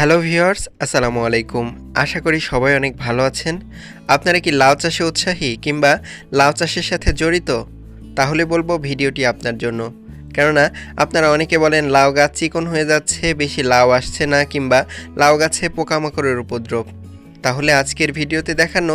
Hello viewers, আসসালামু আলাইকুম। আশা করি সবাই অনেক ভালো আছেন। আপনারা কি লাউ চাষে উৎসাহী কিংবা লাউ চাষের সাথে জড়িত? তাহলে বলব ভিডিওটি আপনার জন্য। কেননা, আপনারা অনেকে বলেন লাউ গাছ চিকন হয়ে যাচ্ছে, বেশি লাউ আসছে না কিংবা লাউ গাছে পোকামাকড়ের উপদ্রব। তাহলে আজকের ভিডিওতে দেখানো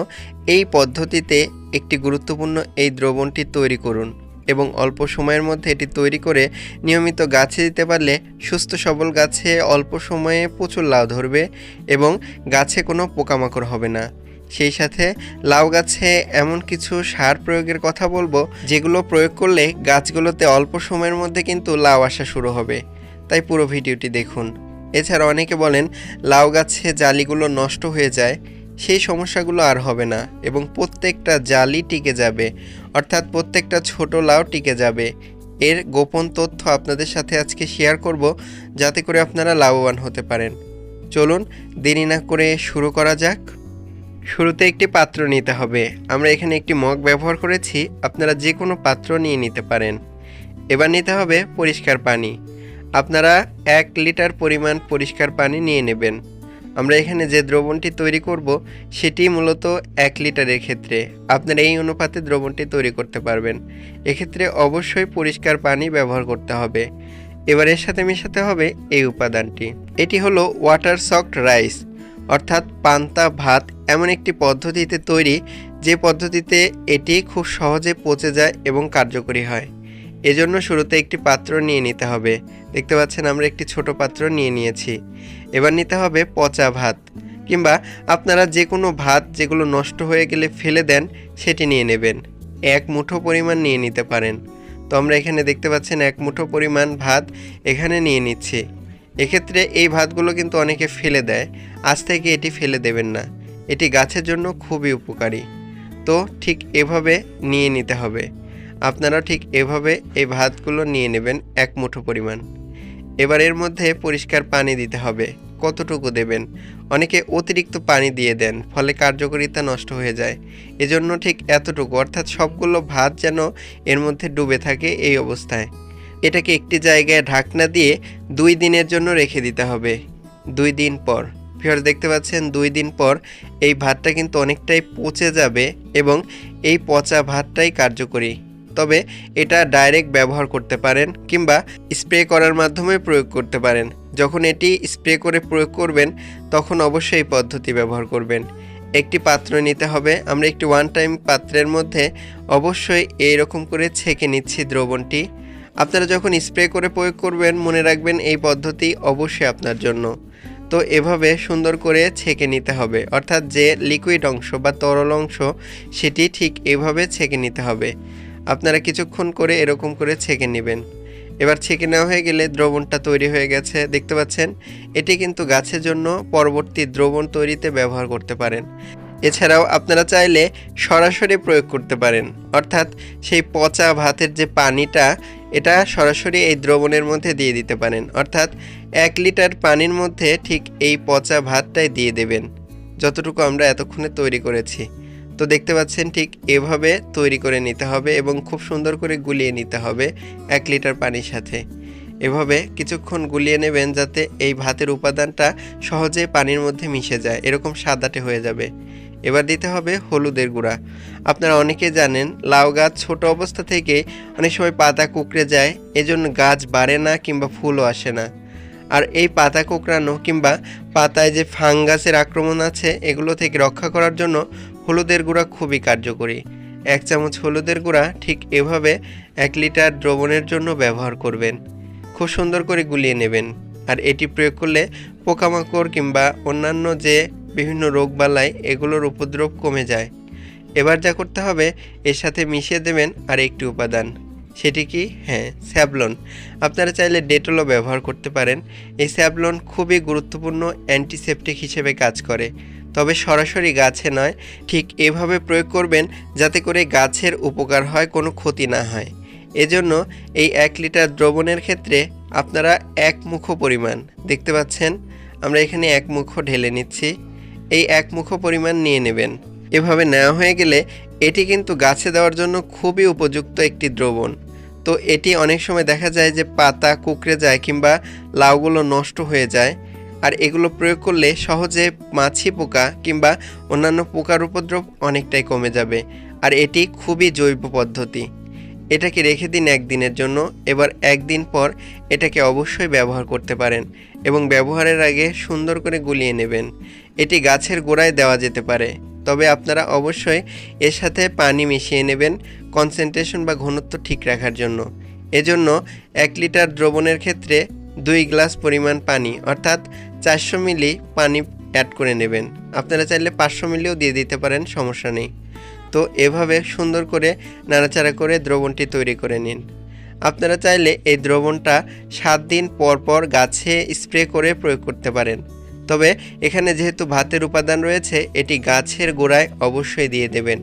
এই পদ্ধতিতে একটি গুরুত্বপূর্ণ এই দ্রবণটি তৈরি করুন। এবং অল্প সময়ের মধ্যে এটি তৈরি করে নিয়মিত গাছে দিতে পারলে সুস্থ সবল গাছে অল্প সময়ে প্রচুর লাউ ধরবে এবং গাছে কোনো পোকামাকড় হবে না। সেই সাথে লাউ গাছে এমন কিছু সার প্রয়োগের কথা বলব, যেগুলো প্রয়োগ করলে গাছগুলোতে অল্প সময়ের মধ্যে কিন্তু লাউ আসা শুরু হবে। তাই পুরো ভিডিওটি দেখুন। এছাড়া অনেকে বলেন, লাউ গাছে জালিগুলো নষ্ট হয়ে যায়। সেই সমস্যাগুলো আর হবে না এবং প্রত্যেকটা জালি টিকে যাবে, অর্থাৎ প্রত্যেকটা ছোট লাউ টিকে যাবে। এর গোপন তথ্য আপনাদের সাথে আজকে শেয়ার করব যাতে করে আপনারা লাভবান হতে পারেন। চলুন, দেরি না করে শুরু করা যাক। শুরুতে একটি পাত্র নিতে হবে। আমরা এখানে একটি মগ ব্যবহার করেছি, আপনারা যে কোনো পাত্র নিয়ে নিতে পারেন। এবার নিতে হবে পরিষ্কার পানি। আপনারা এক লিটার পরিমাণ পরিষ্কার পানি নিয়ে নেবেন। আমরা এখানে যে দ্রবণটি তৈরি করব, সেটি মূলত এক লিটারের ক্ষেত্রে। আপনারা এই অনুপাতে দ্রবণটি তৈরি করতে পারবেন। এক্ষেত্রে অবশ্যই পরিষ্কার পানি ব্যবহার করতে হবে। এবার এর সাথে মেশাতে হবে এই উপাদানটি। এটি হলো ওয়াটার সফট রাইস অর্থাৎ পান্তা, ভাত এমন একটি পদ্ধতিতে তৈরি, যে পদ্ধতিতে এটি খুব সহজে পচে যায় এবং কার্যকরী হয়। এজন্য শুরুতে একটি পাত্র নিয়ে নিতে হবে। দেখতে পাচ্ছেন আমরা একটি ছোট পাত্র নিয়ে নিয়েছি। এবার নিতে হবে পচা ভাত কিংবা আপনারা যে কোনো ভাত যেগুলো নষ্ট হয়ে গেলে ফেলে দেন, সেটি নিয়ে নেবেন। এক মুঠো পরিমাণ নিয়ে নিতে পারেন। তো আমরা এখানে দেখতে পাচ্ছেন এক মুঠো পরিমাণ ভাত এখানে নিয়ে নিচ্ছি। এক্ষেত্রে এই ভাতগুলো কিন্তু অনেকে ফেলে দেয়। আজ থেকে এটি ফেলে দেবেন না। এটি গাছের জন্য খুবই উপকারী। তো ঠিক এভাবে নিয়ে নিতে হবে। আপনারা ঠিক এভাবে এই ভাতগুলো নিয়ে নেবেন এক মুঠো পরিমাণ। এবার এর মধ্যে পরিষ্কার পানি দিতে হবে, কতটুকু দেবেন? অনেকে অতিরিক্ত পানি দিয়ে দেন, ফলে কার্যকারিতা নষ্ট হয়ে যায়। এজন্য ঠিক এতটুকু, অর্থাৎ সবগুলো ভাত যেন এর মধ্যে ডুবে থাকে এই অবস্থায়। এটাকে একটি জায়গায় ঢাকনা দিয়ে দুই দিনের জন্য রেখে দিতে হবে, দুই দিন পর। ফির দেখতে পাচ্ছেন, দুই দিন পর এই ভাতটা কিন্তু অনেকটাই পচে যাবে এবং এই পচা ভাতটাই কার্যকরী। তবে এটা ডাইরেক্ট ব্যবহার করতে পারেন কিংবা স্প্রে করার মাধ্যমে প্রয়োগ করতে পারেন। যখন এটি স্প্রে করে প্রয়োগ করবেন, তখন অবশ্যই পদ্ধতি ব্যবহার করবেন। একটি পাত্র নিতে হবে। আমরা একটি ওয়ান টাইম পাত্রের মধ্যে অবশ্যই এই রকম করে ছেঁকে নিচ্ছি দ্রবণটি। আপনারা যখন স্প্রে করে প্রয়োগ করবেন, মনে রাখবেন এই পদ্ধতি অবশ্যই আপনার জন্য। তো এভাবে সুন্দর করে ছেঁকে নিতে হবে। অর্থাৎ যে লিকুইড অংশ বা তরল অংশ, সেটি ঠিক এভাবে ছেঁকে নিতে হবে। আপনারা কিছুক্ষণ করে এরকম করে ছেঁকে নেবেন। এবার ছেঁকে নেওয়া হয়ে গেলে দ্রবণটা তৈরি হয়ে গেছে। দেখতে পাচ্ছেন, এটি কিন্তু গাছের জন্য পরবর্তী দ্রবণ তৈরিতে ব্যবহার করতে পারেন। এছাড়াও আপনারা চাইলে সরাসরি প্রয়োগ করতে পারেন। অর্থাৎ সেই পচা ভাতের যে পানিটা, এটা সরাসরি এই দ্রবণের মধ্যে দিয়ে দিতে পারেন। অর্থাৎ এক লিটার পানির মধ্যে ঠিক এই পচা ভাতটাই দিয়ে দেবেন। যতটুকু আমরা এতক্ষণে তৈরি করেছি। তো দেখতে পাচ্ছেন ঠিক এভাবে তৈরি করে নিতে হবে এবং খুব সুন্দর করে গুলিয়ে নিতে হবে এক লিটার পানির সাথে। এভাবে কিছুক্ষণ গুলিয়ে নেবেন যাতে এই ভাতের উপাদানটা সহজে পানির মধ্যে মিশে যায়, এরকম সাদাটে হয়ে যাবে। এবার দিতে হবে হলুদের গুঁড়া। আপনারা অনেকে জানেন, লাউ গাছ ছোট অবস্থা থেকে অনেক সময় পাতা কুকড়ে যায়, এজন্য গাছ বাড়ে না কিংবা ফুলও আসে না। আর এই পাতা কোঁকড়ানো কিংবা পাতায় যে ফাঙ্গাসের আক্রমণ আছে, এগুলো থেকে রক্ষা করার জন্য হলুদের গুঁড়া খুবই কার্যকরী। এক চামচ হলুদের গুঁড়া ঠিক এভাবে এক লিটার দ্রবণের জন্য ব্যবহার করবেন। খুব সুন্দর করে গুলিয়ে নেবেন। আর এটি প্রয়োগ করলে পোকামাকড় কিংবা অন্যান্য যে বিভিন্ন রোগবালাই এগুলোর উপদ্রব কমে যায়। এবার যা করতে হবে, এর সাথে মিশিয়ে দেবেন আর একটি উপাদান। সেটি কি? হ্যাঁ স্যাবলন। আপনারা চাইলে ডেটলও ব্যবহার করতে পারেন। এই স্যাবলন খুবই গুরুত্বপূর্ণ অ্যান্টিসেপটিক হিসেবে কাজ করে। তবে সরাসরি গাছে নয়, ঠিক এভাবে প্রয়োগ করবেন যাতে করে গাছের উপকার হয়, কোনো ক্ষতি না হয়। এজন্য এই এক লিটার দ্রবণের ক্ষেত্রে আপনারা এক মুখো পরিমাণ, দেখতে পাচ্ছেন? আমরা এখানে এক মুখো ঢেলে নিচ্ছি। এই এক মুখো পরিমাণ নিয়ে নেবেন। এভাবে নেওয়া হয়ে গেলে এটি কিন্তু গাছে দেওয়ার জন্য খুবই উপযুক্ত একটি দ্রবণ। তো এটি অনেক সময় দেখা যায় যে পাতা কুকড়ে যায় কিংবা লাউগুলো নষ্ট হয়ে যায়। আর এগুলো প্রয়োগ করলে সহজে মাছি পোকা কিংবা অন্যান্য পোকার উপদ্রব অনেকটাই কমে যাবে। আর এটি খুবই জৈব পদ্ধতি। এটাকে রেখে দিন একদিনের জন্য। এবার একদিন পর এটাকে অবশ্যই ব্যবহার করতে পারেন এবং ব্যবহারের আগে সুন্দর করে গুলিয়ে নেবেন। এটি গাছের গোড়ায় দেওয়া যেতে পারে। তবে আপনারা অবশ্যই এর সাথে পানি মিশিয়ে নেবেন কনসেন্ট্রেশন বা ঘনত্ব ঠিক রাখার জন্য। এজন্য এক লিটার দ্রবণের ক্ষেত্রে দুই গ্লাস পরিমাণ পানি, অর্থাৎ চারশো মিলি পানি অ্যাড করে নেবেন। আপনারা চাইলে পাঁচশো মিলিও দিয়ে দিতে পারেন, সমস্যা নেই। তো এভাবে সুন্দর করে নাড়াচাড়া করে দ্রবণটি তৈরি করে নিন। আপনারা চাইলে এই দ্রবণটা সাত দিন পর পর গাছে স্প্রে করে প্রয়োগ করতে পারেন। তবে এখানে যেহেতু ভাতের উপাদান রয়েছে, এটি গাছের গোড়ায় অবশ্যই দিয়ে দেবেন।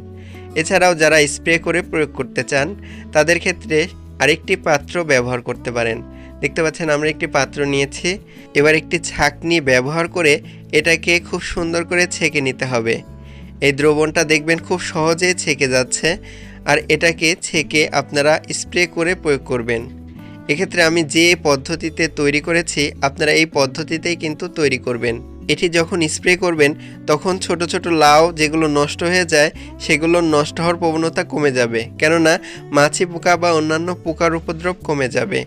এছাড়াও যারা স্প্রে করে প্রয়োগ করতে চান, তাদের ক্ষেত্রে আরেকটি পাত্র ব্যবহার করতে পারেন। দেখতে পাচ্ছেন, আমরা একটি পাত্র নিয়েছি। এবার একটি ছাঁকনি ব্যবহার করে এটাকে খুব সুন্দর করে ছেঁকে নিতে হবে। এই দ্রবণটা দেখবেন খুব সহজেই ছেঁকে যাচ্ছে আর এটাকে ছেঁকে আপনারা স্প্রে করে প্রয়োগ করবেন। এক্ষেত্রে আমি যে পদ্ধতিতে তৈরি করেছি, আপনারা এই পদ্ধতিতেই কিন্তু তৈরি করবেন। এটি যখন স্প্রে করবেন, তখন ছোট ছোট লাউ যেগুলো নষ্ট হয়ে যায়, সেগুলো নষ্ট হওয়ার প্রবণতা কমে যাবে। কেননা, মাছি পোকা বা অন্যান্য পোকার উপদ্রব কমে যাবে।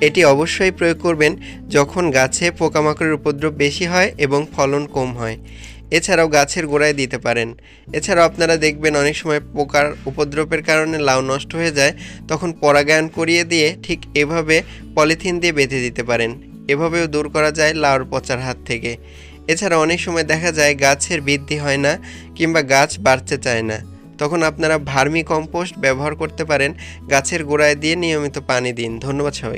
এটি অবশ্যই প্রয়োগ করবেন যখন গাছে পোকামাকড়ের উপদ্রব বেশি হয় এবং ফলন কম হয়। এছাড়াও গাছের গোড়ায় দিতে পারেন। এছাড়াও আপনারা দেখবেন অনেক সময় পোকার উপদ্রবের কারণে লাউ নষ্ট হয়ে যায়, তখন পরাগায়ন করিয়ে দিয়ে ঠিক এভাবে পলিথিন দিয়ে বেঁধে দিতে পারেন। এভাবেও দূর করা যায় লাউর পচার হাত থেকে। এছাড়া অনেক সময় দেখা যায় গাছের বৃদ্ধি হয় না কিংবা গাছ বাড়তে চায় না। তখন আপনারা ভার্মি কম্পোস্ট ব্যবহার করতে পারেন। গাছের গোড়ায় দিয়ে নিয়মিত পানি দিন। ধন্যবাদ সবাই